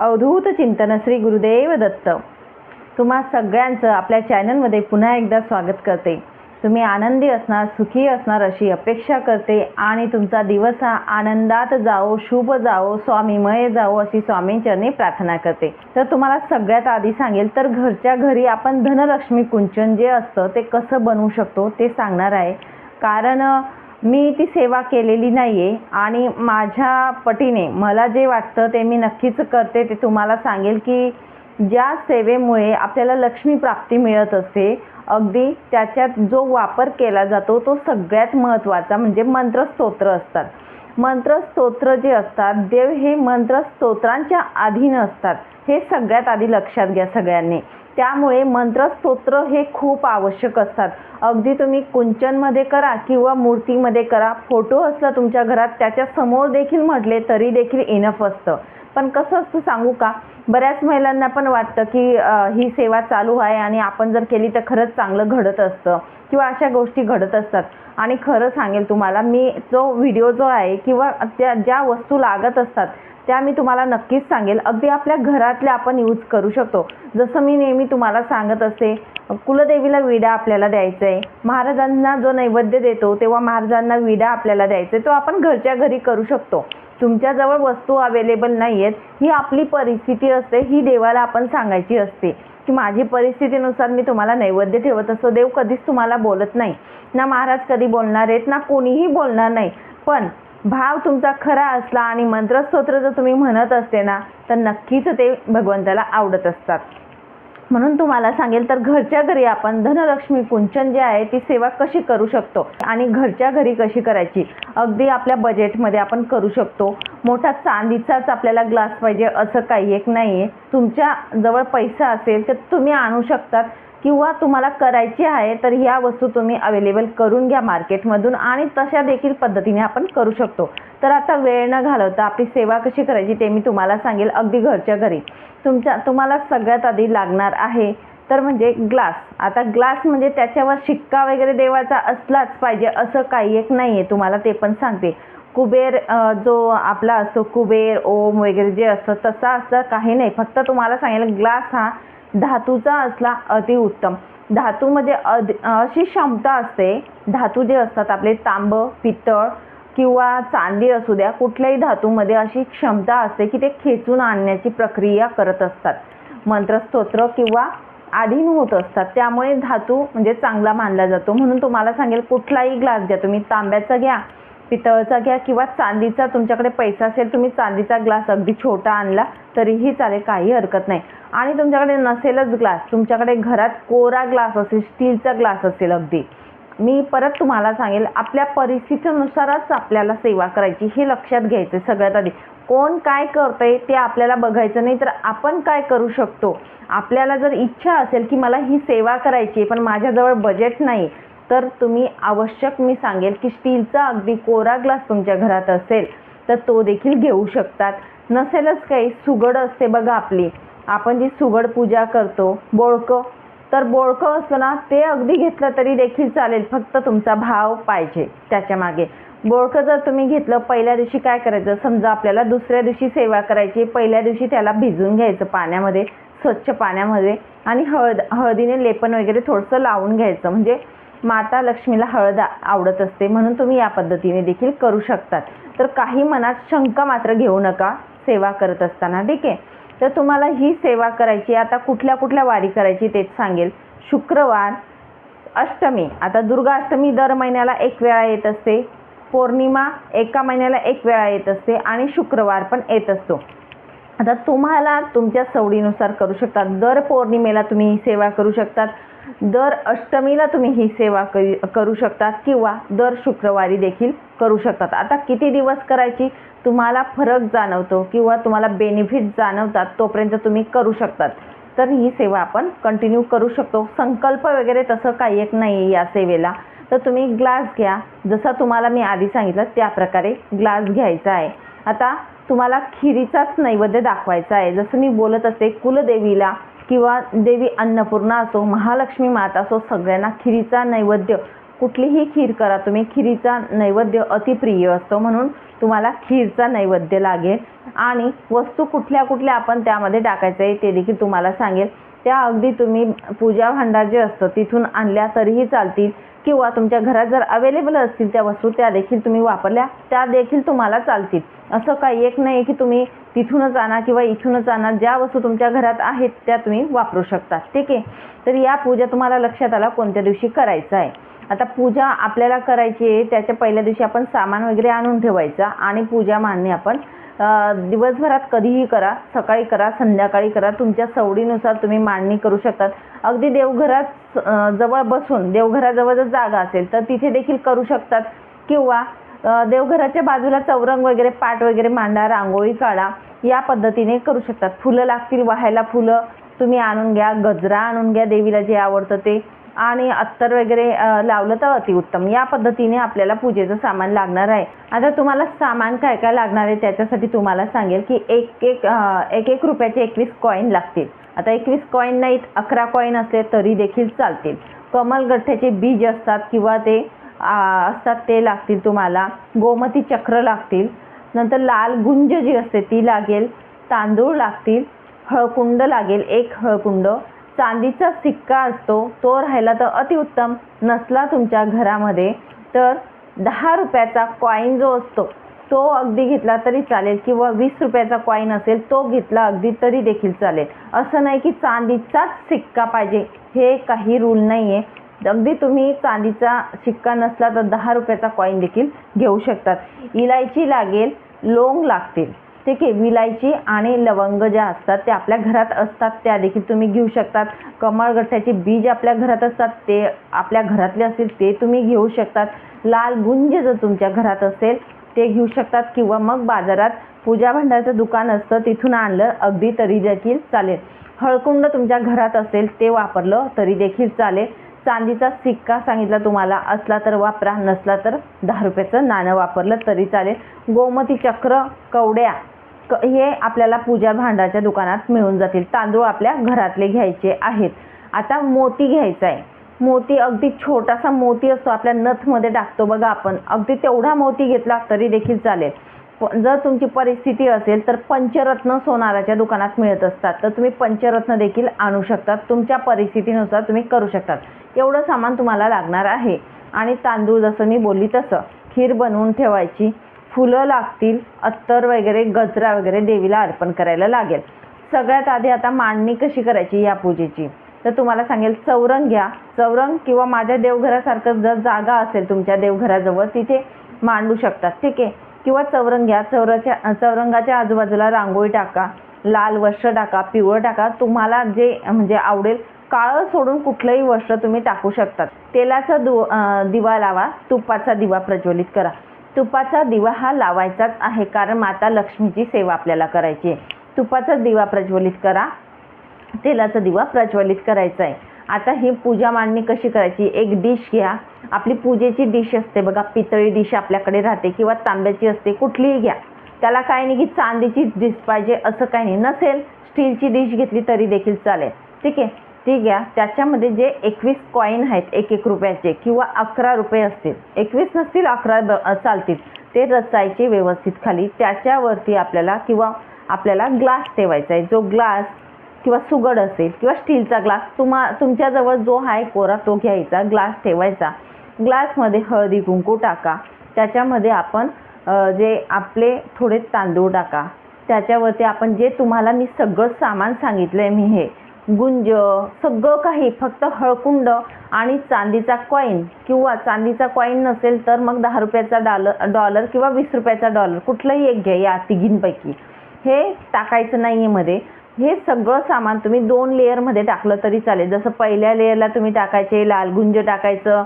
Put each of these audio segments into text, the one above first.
अवधूत चिंतन श्री गुरुदेव दत्त. तुम्हा सगळ्यांचं आपल्या चॅनलमध्ये पुन्हा एकदा स्वागत करते. तुम्ही आनंदी असणार सुखी असणार अशी अपेक्षा करते आणि तुमचा दिवस हा आनंदात जाओ शुभ जाओ स्वामीमय जाओ अशी स्वामींचरणी प्रार्थना करते. तर तुम्हाला सगळ्यात आधी सांगेल तर घरच्या घरी आपण धनलक्ष्मी कुंचन जे असतं ते कसं बनवू शकतो ते सांगणार आहे. कारण मी ती सेवा केलेली नाही आहे आणि माझ्या पटीने मला जे वाटतं ते मी नक्कीच करते ते तुम्हाला सांगेल की ज्या सेवेमुळे आपल्याला लक्ष्मी प्राप्ती मिळत असते अगदी त्याच्यात जो वापर केला जातो तो सगळ्यात महत्त्वाचा म्हणजे मंत्रस्तोत्र असतात. मंत्रस्तोत्र जे असतात देव हे मंत्रस्तोत्रांच्या अधीन असतात. हे सगळ्यात आधी लक्षात घ्या सगळ्यांनी. त्यामुळे मंत्रस्तोत्र हे खूप आवश्यक असतात. अगदी तुम्ही कुंचनमध्ये करा किंवा मूर्तीमध्ये करा. फोटो असला तुमच्या घरात त्याच्यासमोर देखील म्हटले तरी देखील इनफ असतं. पण कसं असतं सांगू का? बऱ्याच महिलांना पण वाटतं की ही सेवा चालू आहे आणि आपण जर केली तर खरंच चांगलं घडत असतं किंवा अशा गोष्टी घडत असतात. आणि खरं सांगेल तुम्हाला मी जो व्हिडिओ जो आहे किंवा त्या ज्या वस्तू लागत असतात त्या मी तुम्हाला नक्कीच सांगेल. अगदी आपल्या घरातल्या आपण यूज करू शकतो. जसं मी नेहमी तुम्हाला सांगत असते कुलदेवीला विडा आपल्याला द्यायचा आहे महाराजांना जो नैवेद्य देतो तेव्हा महाराजांना विडा आपल्याला द्यायचा आहे तो आपण घरच्या घरी करू शकतो. तुमच्याजवळ वस्तू अवेलेबल नाही आहेत ही आपली परिस्थिती असते. ही देवाला आपण सांगायची असते की माझी परिस्थितीनुसार मी तुम्हाला नैवेद्य ठेवत असतो. देव कधीच तुम्हाला बोलत नाही. ना महाराज कधी बोलणार आहेत ना कोणीही बोलणार नाही. पण भाव तुमचा खरा असला आणि मंत्रस्तोत्र जर तुम्ही म्हणत असते ना तर नक्कीच ते भगवंताला आवडत असतात. म्हणून तुम्हाला सांगेल तर घरच्या घरी आपण धनलक्ष्मी कुंचन जे आहे ती सेवा कशी करू शकतो आणि घरच्या घरी कशी करायची? अगदी आपल्या बजेटमध्ये आपण करू शकतो. मोठा चांदीचाच आपल्याला ग्लास पाहिजे असं काही एक नाही आहे तुमच्या जवळ पैसा असेल तर तुम्ही आणू शकतात. किंवा तुम्हाला करायची आहे तर ह्या वस्तू तुम्ही अवेलेबल करून घ्या मार्केटमधून आणि तशा देखील पद्धतीने आपण करू शकतो. तर आता वेळ न घालवता आपली सेवा कशी करायची ते मी तुम्हाला सांगेल अगदी घरच्या घरी. तुमच्या तुम्हाला सगळ्यात आधी लागणार आहे तर म्हणजे ग्लास आता ग्लास म्हणजे त्याच्यावर शिक्का वगैरे देवाचा असलाच पाहिजे असं काही एक नाही आहे तुम्हाला ते पण सांगते. कुबेर जो आपला असतो कुबेर ओम वगैरे जे असतं तसा असं काही नाही. फक्त तुम्हाला सांगेल ग्लास हा धातूचा असला अतिउत्तम धातूमध्ये अध अशी क्षमता असते धातू जे असतात आपले तांब पितळ किंवा चांदी असू द्या कुठल्याही धातूमध्ये अशी क्षमता असते की ते खेचून आणण्याची प्रक्रिया करत असतात. मंत्रस्तोत्र किंवा आधीन होत असतात. त्यामुळे धातू म्हणजे चांगला मानला जातो. म्हणून तुम्हाला सांगेल कुठलाही ग्लास घ्या तुम्ही तांब्याचा घ्या पितळचा घ्या किंवा चांदीचा तुमच्याकडे पैसा असेल तुम्ही चांदीचा ग्लास अगदी छोटा आणला तरीही चालेल काही हरकत नाही. आणि तुमच्याकडे नसेलच ग्लास तुमच्याकडे घरात कोरा ग्लास असेल स्टीलचा ग्लास असेल अगदी. मी परत तुम्हाला सांगेल आपल्या परिस्थितीनुसारच आपल्याला सेवा करायची हे लक्षात घ्यायचं सगळ्यात आधी. कोण काय करतंय ते आपल्याला बघायचं नाही तर आपण काय करू शकतो? आपल्याला जर इच्छा असेल की मला ही सेवा करायची आहे पण माझ्याजवळ बजेट नाही तर तुम्ही आवश्यक मी सांगेल की स्टीलचा अगदी कोरा ग्लास तुमच्या घरात असेल तर तो देखील घेऊ शकतात. नसेलच काही सुगड असते बघा आपली. आपण जी सुगड पूजा करतो बोळकं तर बोळकं असतं ना ते अगदी घेतलं तरी देखील चालेल फक्त तुमचा भाव पाहिजे त्याच्यामागे. बोळकं जर तुम्ही घेतलं पहिल्या दिवशी काय करायचं? समजा आपल्याला दुसऱ्या दिवशी सेवा करायची पहिल्या दिवशी त्याला भिजून घ्यायचं पाण्यामध्ये स्वच्छ पाण्यामध्ये आणि हळद हळदीने लेपन वगैरे थोडंसं लावून घ्यायचं. म्हणजे माता लक्ष्मीला हळद आवडत असते म्हणून तुम्ही या पद्धतीने देखील करू शकतात. तर काही मनात शंका मात्र घेऊ नका सेवा करत असताना ठीक आहे? तर तुम्हाला ही सेवा करायची आता कुठल्या कुठल्या वारी करायची तेच सांगेल. शुक्रवार अष्टमी आता दुर्गा अष्टमी दर महिन्याला एक वेळा येत असते. पौर्णिमा एका महिन्याला एक वेळा येत असते आणि शुक्रवार पण येत असतो. आता तुम्हाला तुमच्या सवडीनुसार करू शकता दर पौर्णिमेला तुम्ही ही सेवा करू शकतात. दर अष्टमीला तुम्ही ही सेवा करी- करू शकतात किंवा दर शुक्रवारी देखील करू शकतात. आता किती दिवस करायची? तुम्हाला फरक जाणवतो किंवा तुम्हाला बेनिफिट जाणवतात तोपर्यंत तुम्ही करू शकतात. तर ही सेवा आपण कंटिन्यू करू शकतो. संकल्प वगैरे तसं काही एक नाही आहे या सेवेला. तर तुम्ही ग्लास घ्या. जसा तुम्हाला मी आधी सांगितलं त्या प्रकारे ग्लास घ्यायचा आहे. आता तुम्हाला खिरीचाच नैवेद्य दाखवायचा आहे. जसं मी बोलत असते कुलदेवीला किंवा देवी अन्नपूर्णा असो महालक्ष्मी माता असो सगळ्यांना खिरीचा नैवेद्य कुठलीही खीर करा तुम्ही खिरीचा नैवेद्य अतिप्रिय असतो म्हणून तुम्हाला खीरचा नैवेद्य लागेल. आणि वस्तू कुठल्या कुठल्या आपण त्यामध्ये टाकायचं आहे ते देखील तुम्हाला सांगेल. त्या अगदी तुम्ही पूजा भांडार जे असतं तिथून आणल्या तरीही चालतील. किंवा तुमच्या घरात जर अवेलेबल असतील त्या वस्तू त्या देखील तुम्ही वापरल्या त्या देखील तुम्हाला चालतील. असं काही एक नाही की तुम्ही तिथूनच आणा किंवा इथूनच आणा. ज्या वस्तू तुमच्या घरात आहेत त्या तुम्ही वापरू शकता. ठीक आहे? तर या पूजा तुम्हाला लक्षात आला कोणत्या दिवशी करायचं आहे. आता पूजा आपल्याला करायची आहे त्याच्या पहिल्या दिवशी आपण सामान वगैरे आणून ठेवायचा आणि पूजा मांडणी आपण दिवसभरात कधीही करा. सकाळी करा संध्याकाळी करा. तुमच्या सवडीनुसार तुम्ही मांडणी करू शकतात. अगदी देवघरात जवळ बसून देवघराजवळ जर जागा असेल तर तिथे देखील करू शकतात. किंवा देवघराच्या बाजूला चौरंग वगैरे पाट वगैरे मांडा रांगोळी काढा या पद्धतीने करू शकतात. फुलं लागतील वाहायला फुलं तुम्ही आणून घ्या गजरा आणून घ्या देवीला जे आवडतं ते. आणि अत्तर वगैरे लावलं तर अतिउत्तम. या पद्धतीने आपल्याला पूजेचं सामान लागणार आहे. आता तुम्हाला सामान काय काय लागणार आहे त्याच्यासाठी तुम्हाला सांगेल की एक एक एक एक रुपयाचे एकवीस कॉईन लागतील. आता एकवीस कॉईन नाहीत अकरा कॉईन असले तरी देखील चालतील. कमलगठ्ठ्याचे बीज असतात किंवा ते असतात ते लागतील तुम्हाला. गोमती चक्र लागतील. नंतर लाल गुंज जी असते ती लागेल. तांदूळ लागतील. हळकुंड लागेल एक हळकुंड. चांदीचा सिक्का असतो तो राहिला तर अतिउत्तम. नसला तुमच्या घरामध्ये तर दहा रुपयाचा कॉईन जो असतो तो अगदी घेतला तरी चालेल किंवा वीस रुपयाचा कॉईन असेल तो घेतला अगदी तरी देखील चालेल. असं नाही की चांदीचाच सिक्का पाहिजे हे काही रूल नाही आहे अगदी तुम्ही चांदीचा शिक्का नसला तर दहा रुपयाचा कॉईन देखील घेऊ शकतात. इलायची लागेल लोंग लागतील. ठीक आहे विलायची आणि लवंग ज्या असतात त्या आपल्या घरात असतात त्या देखील तुम्ही घेऊ शकतात. कमळगठ्याचे बीज आपल्या घरात असतात ते आपल्या घरातले असतील ते तुम्ही घेऊ शकतात. लाल गुंज जर तुमच्या घरात असेल ते घेऊ शकतात किंवा मग बाजारात पूजा भांडारचं दुकान असतं तिथून आणलं अगदी तरी देखील चालेल. हळकुंड तुमच्या घरात असेल ते वापरलं तरी देखील चालेल. चांदीचा सिक्का सांगितला तुम्हाला असला तर वापरा नसला तर दहा रुपयाचं नाणं वापरलं तरी चालेल. गोमती चक्र कवड्या क हे आपल्याला पूजा भांडाच्या दुकानात मिळून जातील. तांदूळ आपल्या घरातले घ्यायचे आहेत. आता मोती घ्यायचा आहे. मोती अगदी छोटासा मोती असतो आपल्या नथमध्ये टाकतो बघा आपण. अगदी तेवढा मोती घेतला तरी देखील चालेल. जर तुमची परिस्थिती असेल तर पंचरत्न सोनाराच्या दुकानात मिळत असतात. तर तुम्ही पंचरत्न देखील आणू शकतात. तुमच्या परिस्थितीनुसार तुम्ही करू शकतात. एवढं सामान तुम्हाला लागणार आहे. आणि तांदूळ जसं मी बोलली तसं. खीर बनवून ठेवायची. फुलं लागतील. अत्तर वगैरे गजरा वगैरे देवीला अर्पण करायला लागेल. सगळ्यात आधी आता मांडणी कशी करायची या पूजेची? तर तुम्हाला सांगेल चौरंग घ्या. चौरंग किंवा माझ्या देवघरासारखं जर जागा असेल तुमच्या देवघराजवळ तिथे मांडू शकतात. ठीक आहे? किंवा चौरंग घ्या. चौराच्या चौरंगाच्या आजूबाजूला रांगोळी टाका. लाल वस्त्र टाका पिवळं टाका. तुम्हाला जे म्हणजे आवडेल काळं सोडून कुठलंही वस्त्र तुम्ही टाकू शकतात. तेलाचा दु दिवा लावा. तुपाचा दिवा प्रज्वलित करा. तुपाचा दिवा हा लावायचाच आहे कारण माता लक्ष्मीची सेवा आपल्याला करायची आहे. तुपाचा दिवा प्रज्वलित करा. तेलाचा दिवा प्रज्वलित करायचा आहे. आता ही पूजा मांडणी कशी करायची? एक डिश घ्या. आपली पूजेची डिश असते बघा पितळी डिश आपल्याकडे राहते किंवा तांब्याची असते कुठलीही घ्या. त्याला काय नाही की चांदीची डिश पाहिजे असं काही नाही. नसेल स्टीलची डिश घेतली तरी देखील चालेल. ठीक आहे? ती घ्या. त्याच्यामध्ये जे एकवीस कॉईन आहेत एक एक रुपयाचे किंवा अकरा रुपये असतील. एकवीस नसतील अकरा ब- चालतील. ते रचायचे व्यवस्थित खाली. त्याच्यावरती आपल्याला किंवा आपल्याला ग्लास ठेवायचा आहे. जो ग्लास किंवा सुगड असेल किंवा स्टीलचा ग्लास तुम्हा तुमच्याजवळ जो आहे कोरा तो घ्यायचा ग्लास ठेवायचा. ग्लासमध्ये हळदी कुंकू टाका. त्याच्यामध्ये आपण जे आपले थोडे तांदूळ टाका. त्याच्यावरती आपण जे तुम्हाला मी सगळं सामान सांगितलं आहे मी हे गुंज सगळं काही फक्त हळकुंड आणि चांदीचा कॉईन किंवा चांदीचा कॉईन नसेल तर मग दहा रुपयाचा डॉलर डॉलर किंवा वीस रुपयाचा डॉलर कुठलंही एक घ्या या तिघींपैकी. हे टाकायचं नाही आहे मध्ये. हे सगळं सामान तुम्ही दोन लेअरमध्ये टाकलं तरी चालेल. जसं पहिल्या लेअरला तुम्ही टाकायचे लाल गुंज टाकायचं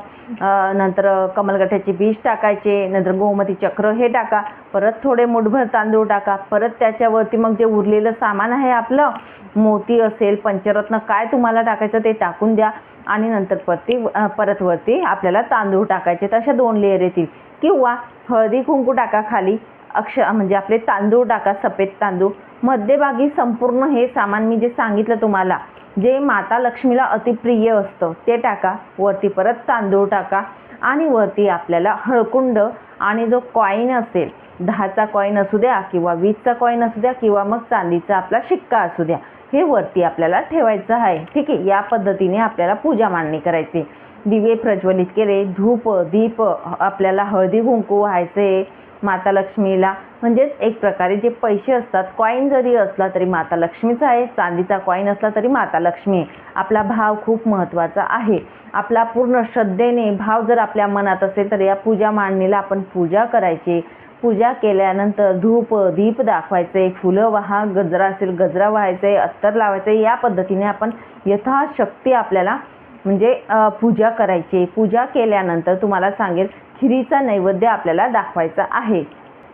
नंतर कमलगठ्याचे बीज टाकायचे नंतर गोमती चक्र हे टाका परत थोडे मुठभर तांदूळ टाका परत त्याच्यावरती मग जे उरलेलं सामान आहे आपलं मोती असेल पंचरत्न काय तुम्हाला टाकायचं ते टाकून द्या. आणि नंतर परती परत वरती आपल्याला तांदूळ टाकायचे तशा दोन लेअर येतील. किंवा हळदी कुंकू टाका खाली अक्ष म्हणजे आपले तांदूळ टाका सफेद तांदूळ. मध्यभागी संपूर्ण हे सामान मी जे सांगितलं तुम्हाला जे माता लक्ष्मीला अतिप्रिय असतं ते टाका वरती परत तांदूळ टाका आणि वरती आपल्याला हळकुंड आणि जो कॉईन असेल दहाचा कॉईन असू द्या किंवा वीसचा कॉईन असू द्या किंवा मग चांदीचा आपला शिक्का असू द्या हे वरती आपल्याला ठेवायचं आहे. ठीक आहे? या पद्धतीने आपल्याला पूजा मांडणी करायची. दिवे प्रज्वलित केले धूप दीप आपल्याला हळदी कुंकू व्हायचे माता लक्ष्मीला म्हणजेच एक प्रकारे जे पैसे असतात कॉईन जरी असला तरी माता लक्ष्मीचा आहे चांदीचा कॉईन असला तरी माता लक्ष्मी आहे. आपला भाव खूप महत्त्वाचा आहे. आपला पूर्ण श्रद्धेने भाव जर आपल्या मनात असेल तर या पूजा मांडणीला आपण पूजा करायची. पूजा केल्यानंतर धूप दीप दाखवायचे फुलं वाहा गजरा असेल गजरा व्हायचे अत्तर लावायचे या पद्धतीने आपण यथाशक्ती आपल्याला म्हणजे पूजा करायची. पूजा केल्यानंतर तुम्हाला सांगेल खिरीचा नैवेद्य आपल्याला दाखवायचा आहे.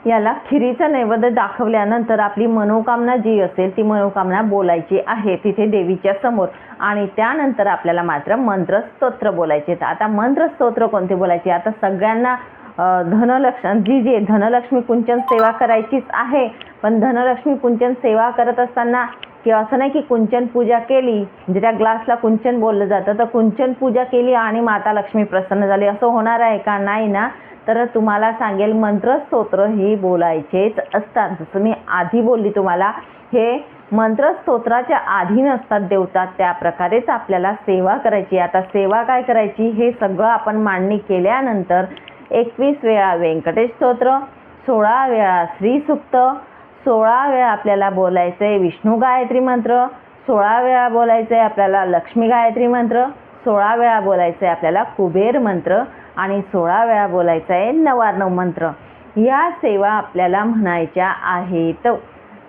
याला खिरीचा नैवेद्य दाखवल्यानंतर आपली मनोकामना जी असेल ती मनोकामना बोलायची आहे तिथे देवीच्या समोर. आणि त्यानंतर आपल्याला मात्र मंत्रस्तोत्र बोलायचे आता मंत्रस्तोत्र कोणते बोलायचे? आता सगळ्यांना धनलक्ष्मी जी जे धनलक्ष्मी कुंचन सेवा करायचीच आहे. पण धनलक्ष्मी कुंचन सेवा करत असताना की असं नाही की कुंचन पूजा केली म्हणजे त्या ग्लासला कुंचन बोललं जातं तर कुंचन पूजा केली आणि माता लक्ष्मी प्रसन्न झाली. असं होणार आहे का? नाही ना. तर तुम्हाला सांगेल मंत्र स्तोत्र ही बोलायचेच असतात. जसं मी आधी बोलली तुम्हाला हे मंत्र स्तोत्राच्या आधी नसतात देवतात त्या प्रकारेच आपल्याला सेवा करायची. आता सेवा काय करायची? हे सगळं आपण मांडणी केल्यानंतर एकवीस वेळा व्यंकटेश स्तोत्र सोळा वेळा श्रीसुक्त सोळा वेळा आपल्याला बोलायचं आहे विष्णू गायत्री मंत्र सोळा वेळा बोलायचं आहे आपल्याला लक्ष्मी गायत्री मंत्र सोळा वेळा बोलायचं आहे आपल्याला कुबेर मंत्र आणि सोळा वेळा बोलायचं आहे नवार्णव मंत्र. या सेवा आपल्याला म्हणायच्या आहेत.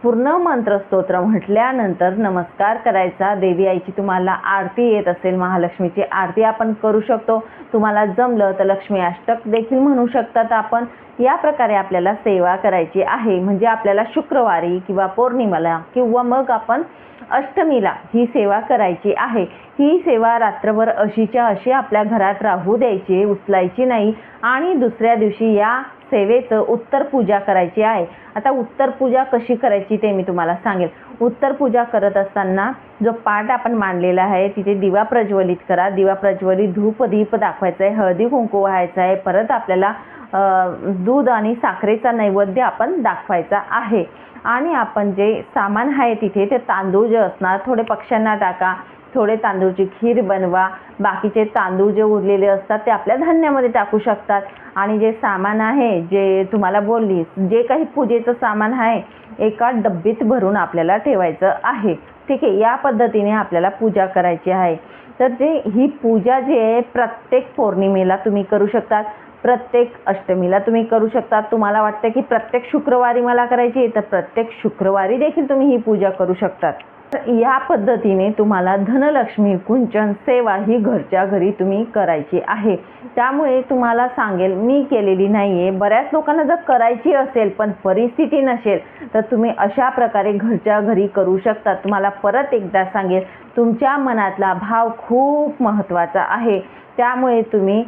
पूर्ण मंत्रस्तोत्र म्हटल्यानंतर नमस्कार करायचा. देवी आईची तुम्हाला आरती येत असेल महालक्ष्मीची आरती आपण करू शकतो. तुम्हाला जमलं तर लक्ष्मी अष्टक देखील म्हणू शकतात आपण. या प्रकारे आपल्याला सेवा करायची आहे. म्हणजे आपल्याला शुक्रवारी किंवा पौर्णिमेला किंवा मग आपण अष्टमीला ही सेवा करायची आहे. ही सेवा रात्रभर अशीच्या अशी आपल्या घरात राहू द्यायची उचलायची नाही. आणि दुसऱ्या दिवशी या सेवेचं उत्तर पूजा करायची आहे. आता उत्तर पूजा कशी करायची ते मी तुम्हाला सांगेल. उत्तर पूजा करत असताना जो पाठ आपण मांडलेला आहे तिथे दिवा प्रज्वलित करा. दिवा प्रज्वलित धूप दीप दाखवायचा आहे. हळदी कुंकू व्हायचा आहे. परत आपल्याला दूध आणि साखरेचा नैवेद्य आपण दाखवायचा आहे. आणि आपण जे सामान आहे तिथे ते तांदूळ जे असणार थोडे पक्ष्यांना टाका. थोडे तांदूळची खीर बनवा बाकीचे तांदूळ जे उरलेले असतात ते आपल्या धान्यामध्ये टाकू शकतात. आणि जे सामान आहे जे तुम्हाला बोलली जे काही पूजेचं सामान आहे एका डब्बीत भरून आपल्याला ठेवायचं आहे. ठीक आहे या पद्धतीने आपल्याला पूजा करायची आहे. तर जे ही पूजा जी आहे प्रत्येक पौर्णिमेला तुम्ही करू शकतात. प्रत्येक अष्टमीला तुम्ही करू शकता तुम्हाला वाटतं की प्रत्येक शुक्रवारी मला करायची आहे तर प्रत्येक शुक्रवारी देखील तुम्ही ही पूजा करू शकतात. या पद्धतीने तुम्हाला धनलक्ष्मी कुंचन सेवा ही घरच्या घरी तुम्ही करायची आहे. त्यामुळे तुम्हाला सांगेल मी केलेली नाही आहे बऱ्याच लोकांना जर करायची असेल पण परिस्थिती नसेल तर तुम्ही अशा प्रकारे घरच्या घरी करू शकता. तुम्हाला परत एकदा सांगेल तुमच्या मनातला भाव खूप महत्त्वाचा आहे. त्यामुळे तुम्ही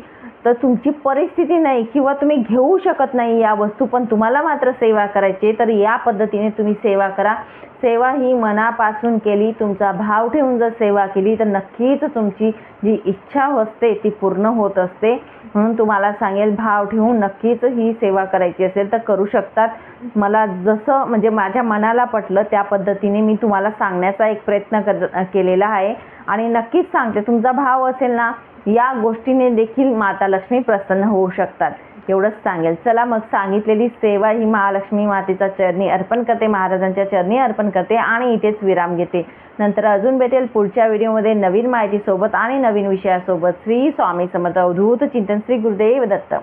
तर तुमची परिस्थिती नाही किंवा तुम्ही घेऊ शकत नाही या वस्तू पण तुम्हाला मात्र सेवा करायची आहे, तर या पद्धतीने तुम्ही सेवा करा. सेवा ही मनापासून केली तुमचा भाव ठेवून जर सेवा केली तर नक्कीच तुमची जी इच्छा असते ती पूर्ण होत असते. म्हणून तुम्हाला सांगेल भाव ठेवून नक्कीच ही सेवा करायची असेल तर करू शकतात. मला जसं म्हणजे माझ्या मनाला पटलं त्या पद्धतीने मी तुम्हाला सांगण्याचा एक प्रयत्न कर केलेला आहे. आणि नक्कीच सांगते तुमचा भाव असेल ना या गोष्टीने देखील माता लक्ष्मी प्रसन्न होऊ शकतात. एवढंच सांगेल. चला मग सांगितलेली सेवा ही महालक्ष्मी मातेच्या चरणी अर्पण करते महाराजांच्या चरणी अर्पण करते आणि इथेच विराम घेते. नंतर अजून भेटेल पुढच्या व्हिडिओमध्ये नवीन माहितीसोबत आणि नवीन विषयासोबत. श्री स्वामी समर्थ. अवधूत चिंतन श्री गुरुदेव दत्त.